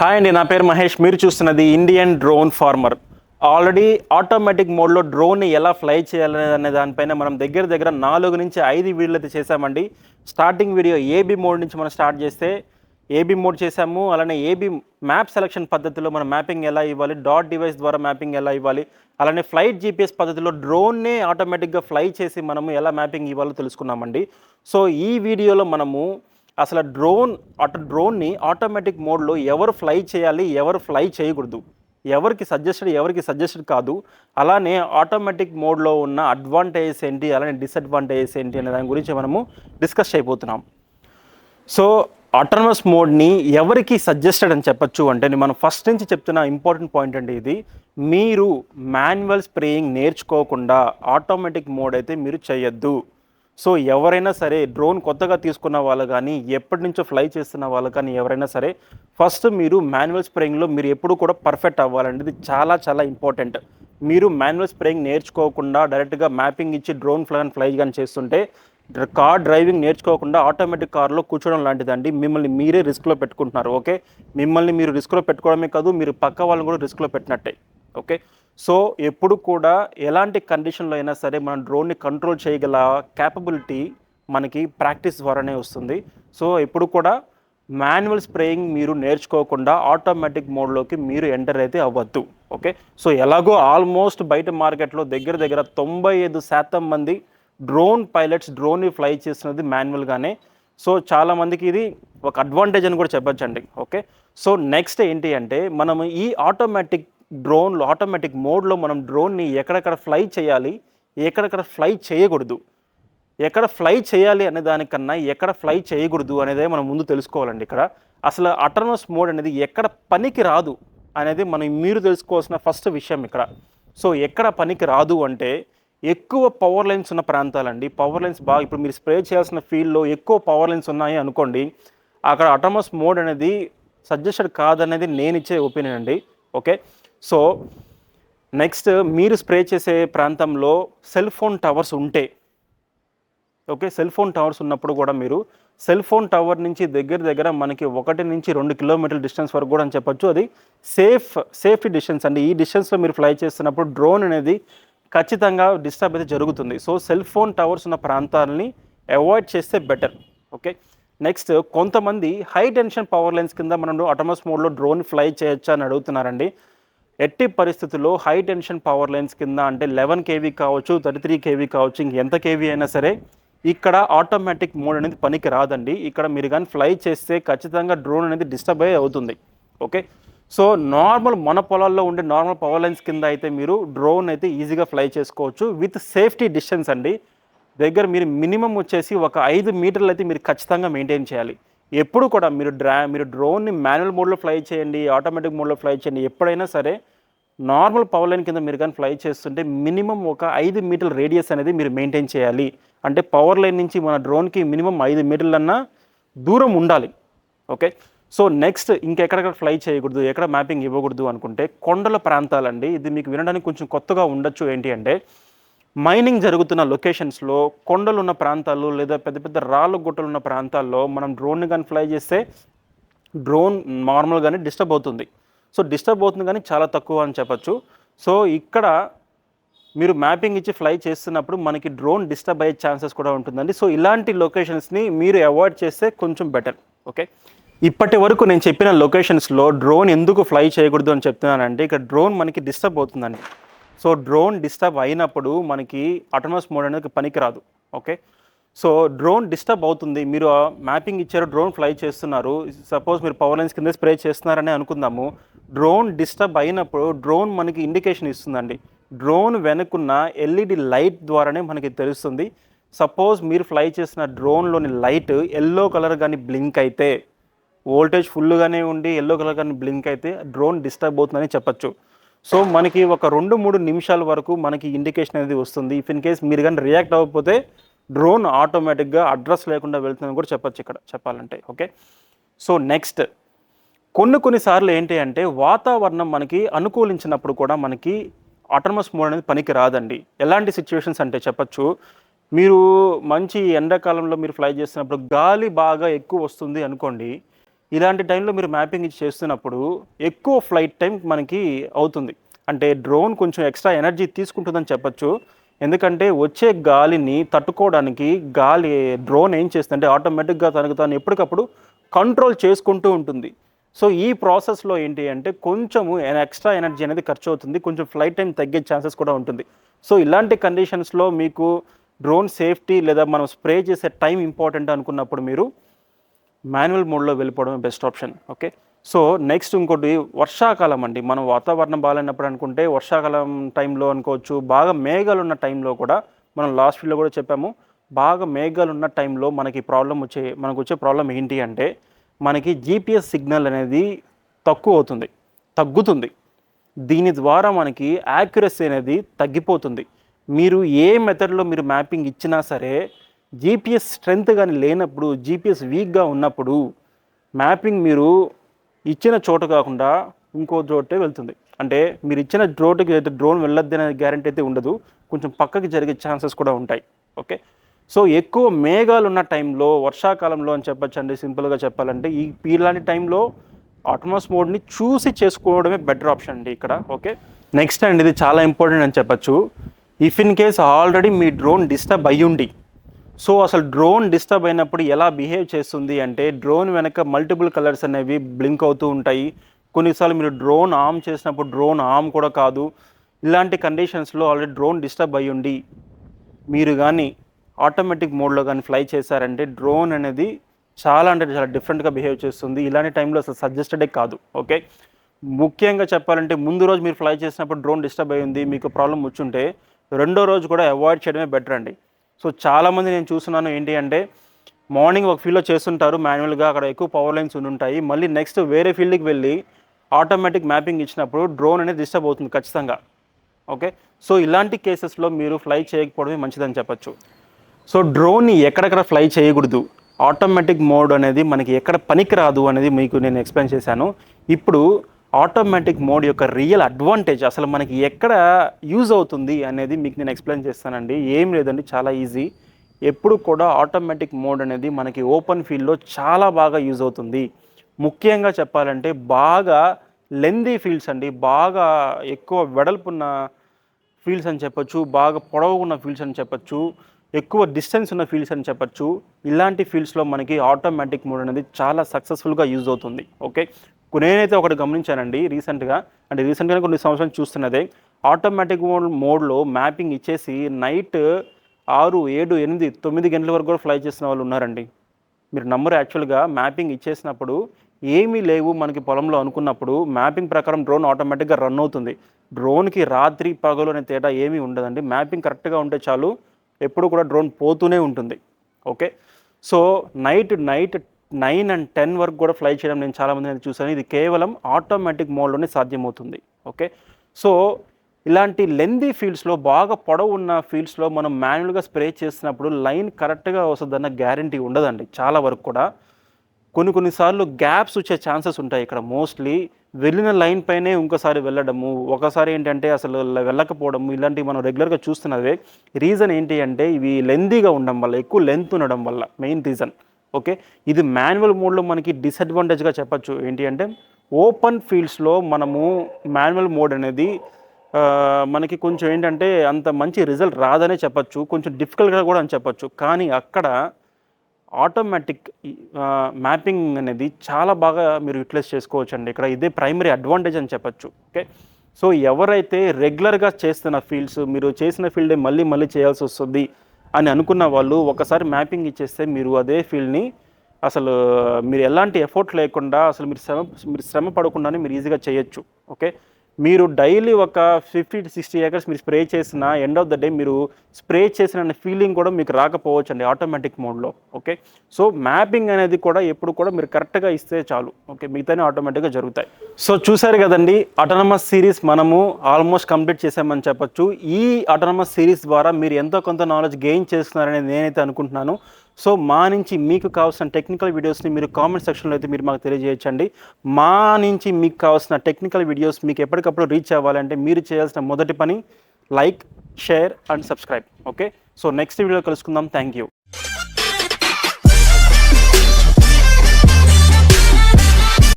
Hi అండి నా పేరు మహేష్. మీరు చూస్తున్నది Indian drone farmer already automatic మోడ్లో డ్రోన్ని ఎలా ఫ్లై చేయాలనేది అనే దానిపైన మనం దగ్గర దగ్గర నాలుగు నుంచి ఐదు వీడియోలు అయితే చేసామండి స్టార్టింగ్ వీడియో ఏబీ మోడ్ నుంచి మనం స్టార్ట్ చేస్తే ఏబీ మోడ్ చేసాము అలానే ఏబీ మ్యాప్ సెలక్షన్ పద్ధతిలో మనం మ్యాపింగ్ ఎలా ఇవ్వాలి డాట్ డివైస్ ద్వారా మ్యాపింగ్ ఎలా ఇవ్వాలి అలానే ఫ్లైట్ జీపీఎస్ పద్ధతిలో డ్రోన్నే ఆటోమేటిక్గా ఫ్లై చేసి మనము ఎలా మ్యాపింగ్ ఇవ్వాలో తెలుసుకున్నామండి. సో ఈ వీడియోలో మనము అసలు డ్రోన్ అటు డ్రోన్ని ఆటోమేటిక్ మోడ్లో ఎవరు ఫ్లై చేయాలి ఎవరు ఫ్లై చేయకూడదు ఎవరికి సజెస్టెడ్ ఎవరికి సజెస్టెడ్ కాదు. అలానే ఆటోమేటిక్ మోడ్లో ఉన్న అడ్వాంటేజెస్ ఏంటి అలానే డిసడ్వాంటేజెస్ ఏంటి అనే దాని గురించి మనము డిస్కస్ అయిపోతున్నాం సో ఆటోనమస్ మోడ్ని ఎవరికి సజెస్టెడ్ అని చెప్పొచ్చు అంటే నేను మనం ఫస్ట్ నుంచి చెప్తున్న ఇంపార్టెంట్ పాయింట్ అండి ఇది. మీరు మాన్యువల్ స్ప్రేయింగ్ నేర్చుకోకుండా ఆటోమేటిక్ మోడ్ అయితే మీరు చేయొద్దు. సో ఎవరైనా సరే డ్రోన్ కొత్తగా తీసుకున్న వాళ్ళు కానీ ఎప్పటి నుంచో ఫ్లై చేస్తున్న వాళ్ళు కానీ ఎవరైనా సరే ఫస్ట్ మీరు మాన్యువల్ స్ప్రేయింగ్లో మీరు ఎప్పుడు కూడా పర్ఫెక్ట్ అవ్వాలండి ఇది చాలా చాలా ఇంపార్టెంట్. మీరు మాన్యువల్ స్ప్రేయింగ్ నేర్చుకోకుండా డైరెక్ట్గా మ్యాపింగ్ ఇచ్చి డ్రోన్ ఫ్లై ఫ్లై కానీ చేస్తుంటే కార్ డ్రైవింగ్ నేర్చుకోకుండా ఆటోమేటిక్ కార్లో కూర్చోవడం లాంటిదండి. మిమ్మల్ని మీరే రిస్క్లో పెట్టుకుంటున్నారు ఓకే? మిమ్మల్ని మీరు రిస్క్లో పెట్టుకోవడమే కాదు మీరు పక్క వాళ్ళని కూడా రిస్క్లో పెట్టినట్టే ఓకే? సో ఎప్పుడు కూడా ఎలాంటి కండిషన్లో అయినా సరే మనం డ్రోన్ని కంట్రోల్ చేయగల క్యాపబిలిటీ మనకి ప్రాక్టీస్ ద్వారానే వస్తుంది. సో ఎప్పుడు కూడా మాన్యువల్ స్ప్రేయింగ్ మీరు నేర్చుకోకుండా ఆటోమేటిక్ మోడ్లోకి మీరు ఎంటర్ అయితే అవ్వద్దు. ఓకే సో ఎలాగో ఆల్మోస్ట్ బయట మార్కెట్లో దగ్గర దగ్గర తొంభై ఐదు శాతం మంది డ్రోన్ పైలట్స్ డ్రోన్ని ఫ్లై చేసినది మాన్యువల్గానే సో చాలామందికి ఇది ఒక అడ్వాంటేజ్ అని కూడా చెప్పచ్చండి. ఓకే సో నెక్స్ట్ ఏంటి అంటే మనం ఈ ఆటోమేటిక్ డ్రోన్లో ఆటోమేటిక్ మోడ్లో మనం డ్రోన్ని ఎక్కడెక్కడ ఫ్లై చేయాలి ఎక్కడెక్కడ ఫ్లై చేయకూడదు. ఎక్కడ ఫ్లై చేయాలి అనే దానికన్నా ఎక్కడ ఫ్లై చేయకూడదు అనేదే మనం ముందు తెలుసుకోవాలండి ఇక్కడ. అసలు అటర్నస్ మోడ్ అనేది ఎక్కడ పనికి రాదు అనేది మనం మీరు తెలుసుకోవాల్సిన ఫస్ట్ విషయం ఇక్కడ. సో ఎక్కడ పనికి రాదు అంటే ఎక్కువ పవర్ లైన్స్ ఉన్న ప్రాంతాలండి. పవర్ లైన్స్ బాగా ఇప్పుడు మీరు స్ప్రే చేయాల్సిన ఫీల్డ్లో ఎక్కువ పవర్ లైన్స్ ఉన్నాయి అనుకోండి అక్కడ అటోమస్ మోడ్ అనేది సజెస్టెడ్ కాదనేది నేను ఇచ్చే ఒపీనియన్ అండి. ఓకే సో నెక్స్ట్ మీరు స్ప్రే చేసే ప్రాంతంలో సెల్ ఫోన్ టవర్స్ ఉంటే ఓకే సెల్ ఫోన్ టవర్స్ ఉన్నప్పుడు కూడా మీరు సెల్ ఫోన్ టవర్ నుంచి దగ్గర దగ్గర మనకి ఒకటి నుంచి రెండు కిలోమీటర్ల డిస్టెన్స్ వరకు కూడా అని చెప్పొచ్చు. అది సేఫ్ సేఫ్టీ డిస్టెన్స్ అండి. ఈ డిస్టెన్స్లో మీరు ఫ్లై చేస్తున్నప్పుడు డ్రోన్ అనేది ఖచ్చితంగా డిస్టర్బ్ అయితే జరుగుతుంది. సో సెల్ ఫోన్ టవర్స్ ఉన్న ప్రాంతాలని అవాయిడ్ చేస్తే బెటర్ ఓకే నెక్స్ట్ కొంతమంది హై టెన్షన్ పవర్ లైన్స్ కింద మనం ఆటోమస్ మోడ్లో డ్రోన్ ఫ్లై చేయొచ్చా అని అడుగుతున్నారండి. ఎట్టి పరిస్థితుల్లో హై టెన్షన్ పవర్ లైన్స్ కింద అంటే లెవెన్ కేవీ కావచ్చు థర్టీ త్రీ కేవీ కావచ్చు ఇంక ఎంత కేవీ అయినా సరే ఇక్కడ ఆటోమేటిక్ మోడ్ అనేది పనికి రాదండి. ఇక్కడ మీరు కానీ ఫ్లై చేస్తే ఖచ్చితంగా డ్రోన్ అనేది డిస్టర్బ్ అయ్యి అవుతుంది. ఓకే? సో నార్మల్ మన పొలాల్లో ఉండే నార్మల్ పవర్ లైన్స్ కింద అయితే మీరు డ్రోన్ అయితే ఈజీగా ఫ్లై చేసుకోవచ్చు. విత్ సేఫ్టీ డిస్టెన్స్ అండి. దగ్గర మీరు మినిమం వచ్చేసి ఒక ఐదు మీటర్లు అయితే మీరు ఖచ్చితంగా మెయింటైన్ చేయాలి. ఎప్పుడు కూడా మీరు డ్రా మీరు డ్రోన్ని మాన్యువల్ మోడ్లో ఫ్లై చేయండి ఆటోమేటిక్ మోడ్లో ఫ్లై చేయండి ఎప్పుడైనా సరే నార్మల్ పవర్ లైన్ కింద మీరు కానీ ఫ్లై చేస్తుంటే మినిమం ఒక ఐదు మీటర్ల రేడియస్ అనేది మీరు మెయింటైన్ చేయాలి. అంటే పవర్ లైన్ నుంచి మన డ్రోన్కి మినిమం ఐదు మీటర్లన్నా దూరం ఉండాలి. ఓకే? సో నెక్స్ట్ ఇంకెక్కడెక్కడ ఫ్లై చేయకూడదు ఎక్కడ మ్యాపింగ్ ఇవ్వకూడదు అనుకుంటే కొండల ప్రాంతాలండి. ఇది మీకు వినడానికి కొంచెం కొత్తగా ఉండొచ్చు ఏంటి అంటే మైనింగ్ జరుగుతున్న లొకేషన్స్లో కొండలు ఉన్న ప్రాంతాలు లేదా పెద్ద పెద్ద రాళ్ళు గుట్టలు ఉన్న ప్రాంతాల్లో మనం డ్రోన్ని కానీ ఫ్లై చేస్తే డ్రోన్ నార్మల్గానే డిస్టర్బ్ అవుతుంది. సో డిస్టర్బ్ అవుతుంది కానీ చాలా తక్కువ అని చెప్పొచ్చు. సో ఇక్కడ మీరు మ్యాపింగ్ ఇచ్చి ఫ్లై చేస్తున్నప్పుడు మనకి డ్రోన్ డిస్టర్బ్ అయ్యే ఛాన్సెస్ కూడా ఉంటుందండి. సో ఇలాంటి లొకేషన్స్ని మీరు అవాయిడ్ చేస్తే కొంచెం బెటర్. ఓకే? ఇప్పటి వరకు నేను చెప్పిన లొకేషన్స్లో డ్రోన్ ఎందుకు ఫ్లై చేయకూడదు అని చెప్తున్నానంటే ఇక్కడ డ్రోన్ మనకి డిస్టర్బ్ అవుతుందండి. సో డ్రోన్ డిస్టర్బ్ అయినప్పుడు మనకి ఆటోనమస్ మోడ్ అనేది పనికిరాదు. ఓకే? సో డ్రోన్ డిస్టర్బ్ అవుతుంది. మీరు మ్యాపింగ్ ఇచ్చారు డ్రోన్ ఫ్లై చేస్తున్నారు. సపోజ్ మీరు పవర్ లైన్స్ కింద స్ప్రే చేస్తున్నారని అనుకుందాము. డ్రోన్ డిస్టర్బ్ అయినప్పుడు డ్రోన్ మనకి ఇండికేషన్ ఇస్తుందండి. డ్రోన్ వెనుకున్న ఎల్ఈడి లైట్ ద్వారానే మనకి తెలుస్తుంది. సపోజ్ మీరు ఫ్లై చేసిన డ్రోన్లోని లైట్ ఎల్లో కలర్ కానీ బ్లింక్ అయితే వోల్టేజ్ ఫుల్గానే ఉండి ఎల్లో కలర్ కానీ బ్లింక్ అయితే డ్రోన్ డిస్టర్బ్ అవుతుందని చెప్పొచ్చు. సో మనకి ఒక రెండు మూడు నిమిషాల వరకు మనకి ఇండికేషన్ అనేది వస్తుంది. ఇఫ్ ఇన్ కేస్ మీరు కానీ రియాక్ట్ అవ్వకపోతే డ్రోన్ ఆటోమేటిక్గా అడ్రస్ లేకుండా వెళ్తుందని కూడా చెప్పొచ్చు ఇక్కడ చెప్పాలంటే. ఓకే సో నెక్స్ట్ కొన్ని కొన్నిసార్లు ఏంటి అంటే వాతావరణం మనకి అనుకూలించినప్పుడు కూడా మనకి ఆటోనమస్ మోడ్ అనేది పనికి రాదండి. ఎలాంటి సిచ్యువేషన్స్ అంటే చెప్పచ్చు. మీరు మంచి ఎండాకాలంలో మీరు ఫ్లై చేస్తున్నప్పుడు గాలి బాగా ఎక్కువ వస్తుంది అనుకోండి ఇలాంటి టైంలో మీరు మ్యాపింగ్ ఇచ్చి చేస్తున్నప్పుడు ఎక్కువ ఫ్లైట్ టైం మనకి అవుతుంది. అంటే డ్రోన్ కొంచెం ఎక్స్ట్రా ఎనర్జీ తీసుకుంటుందని చెప్పొచ్చు. ఎందుకంటే వచ్చే గాలిని తట్టుకోవడానికి గాలి డ్రోన్ ఏం చేస్తుందంటే ఆటోమేటిక్గా తనకు తాను ఎప్పటికప్పుడు కంట్రోల్ చేసుకుంటూ ఉంటుంది. సో ఈ ప్రాసెస్లో ఏంటి అంటే కొంచెము ఎక్స్ట్రా ఎనర్జీ అనేది ఖర్చు అవుతుంది. కొంచెం ఫ్లైట్ టైం తగ్గే ఛాన్సెస్ కూడా ఉంటుంది. సో ఇలాంటి కండిషన్స్లో మీకు డ్రోన్ సేఫ్టీ లేదా మనం స్ప్రే చేసే టైం ఇంపార్టెంట్ అనుకున్నప్పుడు మీరు మాన్యువల్ మోడ్లో వెళ్ళిపోవడమే best option. Okay? So next ఇంకోటి వర్షాకాలం అండి. మనం వాతావరణం బాగాలేనప్పుడు అనుకుంటే వర్షాకాలం టైంలో అనుకోవచ్చు బాగా మేఘాలు ఉన్న టైంలో కూడా మనం లాస్ట్ వీడియోలో కూడా చెప్పాము బాగా మేఘాలు ఉన్న టైంలో మనకి ప్రాబ్లం వచ్చే మనకు వచ్చే ప్రాబ్లం ఏంటి అంటే మనకి జీపీఎస్ సిగ్నల్ అనేది తక్కువ అవుతుంది తగ్గుతుంది. దీని ద్వారా మనకి యాక్యురసీ అనేది తగ్గిపోతుంది. మీరు ఏ మెథడ్లో మీరు మ్యాపింగ్ ఇచ్చినా సరే జీపీఎస్ స్ట్రెంత్ కానీ లేనప్పుడు జీపీఎస్ వీక్గా ఉన్నప్పుడు మ్యాపింగ్ మీరు ఇచ్చిన చోట కాకుండా ఇంకో చోటే వెళ్తుంది. అంటే మీరు ఇచ్చిన చోటుకి అయితే డ్రోన్ వెళ్ళొద్దు అనే గ్యారంటీ అయితే ఉండదు. కొంచెం పక్కకి జరిగే ఛాన్సెస్ కూడా ఉంటాయి. ఓకే? సో ఎక్కువ మేఘాలు ఉన్న టైంలో వర్షాకాలంలో అని చెప్పొచ్చు అండి సింపుల్గా చెప్పాలంటే ఈ ఇలాంటి టైంలో ఆటోమస్ మోడ్ని చూసి చేసుకోవడమే బెటర్ ఆప్షన్ అండి ఇక్కడ. ఓకే? నెక్స్ట్ అండి ఇది చాలా ఇంపార్టెంట్ అని చెప్పచ్చు. ఇఫ్ ఇన్ కేస్ ఆల్రెడీ మీ డ్రోన్ డిస్టర్బ్ అయ్యుండి సో అసలు డ్రోన్ డిస్టర్బ్ అయినప్పుడు ఎలా బిహేవ్ చేస్తుంది అంటే డ్రోన్ వెనక మల్టిపుల్ కలర్స్ అనేవి బ్లింక్ అవుతూ ఉంటాయి. కొన్నిసార్లు మీరు డ్రోన్ ఆమ్ చేసినప్పుడు డ్రోన్ ఆమ్ కూడా కాదు. ఇలాంటి కండిషన్స్లో ఆల్రెడీ డ్రోన్ డిస్టర్బ్ అయ్యుండి మీరు కానీ ఆటోమేటిక్ మోడ్లో కానీ ఫ్లై చేశారంటే డ్రోన్ అనేది చాలా అంటే చాలా డిఫరెంట్గా బిహేవ్ చేస్తుంది. ఇలాంటి టైంలో అసలు సజెస్టెడే కాదు. ఓకే ముఖ్యంగా చెప్పాలంటే ముందు రోజు మీరు ఫ్లై చేసినప్పుడు డ్రోన్ డిస్టర్బ్ అయ్యింది మీకు ప్రాబ్లం వచ్చుంటే రెండో రోజు కూడా అవాయిడ్ చేయడమే బెటర్ అండి. సో చాలామంది నేను చూస్తున్నాను ఏంటి అంటే మార్నింగ్ ఒక ఫీల్డ్లో చేస్తుంటారు మాన్యువల్గా అక్కడ ఎక్కువ పవర్ లైన్స్ ఉంటాయి మళ్ళీ నెక్స్ట్ వేరే ఫీల్డ్కి వెళ్ళి ఆటోమేటిక్ మ్యాపింగ్ ఇచ్చినప్పుడు డ్రోన్ అనేది డిస్టర్బ్ అవుతుంది ఖచ్చితంగా. ఓకే? సో ఇలాంటి కేసెస్లో మీరు ఫ్లై చేయకపోవడమే మంచిదని చెప్పచ్చు. సో డ్రోన్ని ఎక్కడెక్కడ ఫ్లై చేయకూడదు. ఆటోమేటిక్ మోడ్ అనేది మనకి ఎక్కడ పనికి రాదు అనేది మీకు నేను ఎక్స్ప్లెయిన్ చేశాను. ఇప్పుడు ఆటోమేటిక్ మోడ్ యొక్క రియల్ అడ్వాంటేజ్ అసలు మనకి ఎక్కడ యూజ్ అవుతుంది అనేది మీకు నేను ఎక్స్ప్లెయిన్ చేస్తానండి. ఏం లేదండి చాలా ఈజీ. ఎప్పుడు కూడా ఆటోమేటిక్ మోడ్ అనేది మనకి ఓపెన్ ఫీల్డ్లో చాలా బాగా యూజ్ అవుతుంది. ముఖ్యంగా చెప్పాలంటే బాగా లెందీ ఫీల్డ్స్ అండి బాగా ఎక్కువ వెడల్పున్న ఫీల్డ్స్ అని చెప్పొచ్చు బాగా పొడవున్న ఫీల్డ్స్ అని చెప్పొచ్చు ఎక్కువ డిస్టెన్స్ ఉన్న ఫీల్డ్స్ అని చెప్పొచ్చు. ఇలాంటి ఫీల్డ్స్లో మనకి ఆటోమేటిక్ మోడ్ అనేది చాలా సక్సెస్ఫుల్గా యూజ్ అవుతుంది. ఓకే? నేనైతే ఒకటి గమనించానండి రీసెంట్గా అంటే రీసెంట్గా కొన్ని సంవత్సరాలు చూస్తున్నదే. ఆటోమేటిక్ మోడ్ మోడ్లో మ్యాపింగ్ ఇచ్చేసి నైట్ ఆరు ఏడు ఎనిమిది తొమ్మిది గంటల వరకు కూడా ఫ్లై చేసిన వాళ్ళు ఉన్నారండి. మీరు నంబర్ యాక్చువల్గా మ్యాపింగ్ ఇచ్చేసినప్పుడు ఏమీ లేవు మనకి పొలంలో అనుకున్నప్పుడు. మ్యాపింగ్ ప్రకారం డ్రోన్ ఆటోమేటిక్గా రన్ అవుతుంది. డ్రోన్కి రాత్రి పగలు అనే తేడా ఏమీ ఉండదండి. మ్యాపింగ్ కరెక్ట్గా ఉంటే చాలు ఎప్పుడు కూడా డ్రోన్ పోతూనే ఉంటుంది. Okay so night night nine and ten వరకు కూడా ఫ్లై చేయడం నేను చాలామంది నేను చూసాను ఇది కేవలం ఆటోమేటిక్ మోడ్లోనే సాధ్యమవుతుంది. ఓకే? సో ఇలాంటి లెందీ ఫీల్డ్స్లో బాగా పొడవు ఉన్న ఫీల్డ్స్లో మనం మాన్యువల్గా స్ప్రే చేసినప్పుడు లైన్ కరెక్ట్గా వస్తుందన్న గ్యారంటీ ఉండదండి. చాలా వరకు కూడా. కొన్ని కొన్నిసార్లు గ్యాప్స్ వచ్చే ఛాన్సెస్ ఉంటాయి ఇక్కడ. మోస్ట్లీ వెళ్ళిన లైన్ పైనే ఇంకోసారి వెళ్ళడము ఒకసారి ఏంటంటే అసలు వెళ్ళకపోవడము ఇలాంటివి మనం రెగ్యులర్గా చూస్తున్నవే. రీజన్ ఏంటి అంటే ఇవి లెందీగా ఉండడం వల్ల ఎక్కువ లెంత్ ఉండడం వల్ల మెయిన్ రీజన్. ఓకే? ఇది మాన్యువల్ మోడ్లో మనకి డిసడ్వాంటేజ్గా చెప్పచ్చు. ఏంటి అంటే ఓపెన్ ఫీల్డ్స్లో మనము మాన్యువల్ మోడ్ అనేది మనకి కొంచెం ఏంటంటే అంత మంచి రిజల్ట్ రాదనే చెప్పచ్చు. కొంచెం డిఫికల్ట్గా కూడా అని చెప్పచ్చు. కానీ అక్కడ ఆటోమేటిక్ మ్యాపింగ్ అనేది చాలా బాగా మీరు యూటిలైజ్ చేసుకోవచ్చు అండి ఇక్కడ ఇదే ప్రైమరీ అడ్వాంటేజ్ అని చెప్పచ్చు. ఓకే? సో ఎవరైతే రెగ్యులర్గా చేస్తున్న ఫీల్డ్స్ మీరు చేసిన ఫీల్డే మళ్ళీ మళ్ళీ చేయాల్సి వస్తుంది. అని అనుకున్న వాళ్ళు ఒకసారి మ్యాపింగ్ ఇచ్చేస్తే మీరు అదే ఫీల్డ్ని అసలు మీరు ఎలాంటి ఎఫర్ట్ లేకుండా అసలు మీరు శ్రమ మీరు శ్రమ పడకుండానే మీరు ఈజీగా చేయొచ్చు. ఓకే మీరు డైలీ ఒక ఫిఫ్టీ టు సిక్స్టీ ఏకర్స్ మీరు స్ప్రే చేసిన ఎండ్ ఆఫ్ ద డే మీరు స్ప్రే చేసిన ఫీలింగ్ కూడా మీకు రాకపోవచ్చు అండి ఆటోమేటిక్ మోడ్లో ఓకే సో మ్యాపింగ్ అనేది కూడా ఎప్పుడు కూడా మీరు కరెక్ట్గా ఇస్తే చాలు ఓకే మిగతానే ఆటోమేటిక్గా జరుగుతాయి. సో చూసారు కదండి అటానమస్ సిరీస్ మనము ఆల్మోస్ట్ కంప్లీట్ చేసామని చెప్పొచ్చు. ఈ అటానమస్ సిరీస్ ద్వారా మీరు ఎంతో కొంత నాలెడ్జ్ గెయిన్ చేస్తున్నారని నేనైతే అనుకుంటున్నాను. సో మా నుంచి మీకు కావాల్సిన టెక్నికల్ వీడియోస్ని మీరు కామెంట్ సెక్షన్లో అయితే మీరు మాకు తెలియజేయచ్చండి. మా నుంచి మీకు కావాల్సిన టెక్నికల్ వీడియోస్ మీకు ఎప్పటికప్పుడు రీచ్ అవ్వాలంటే మీరు చేయాల్సిన మొదటి పని like share and subscribe okay so next video కలుసుకుందాం. Thank you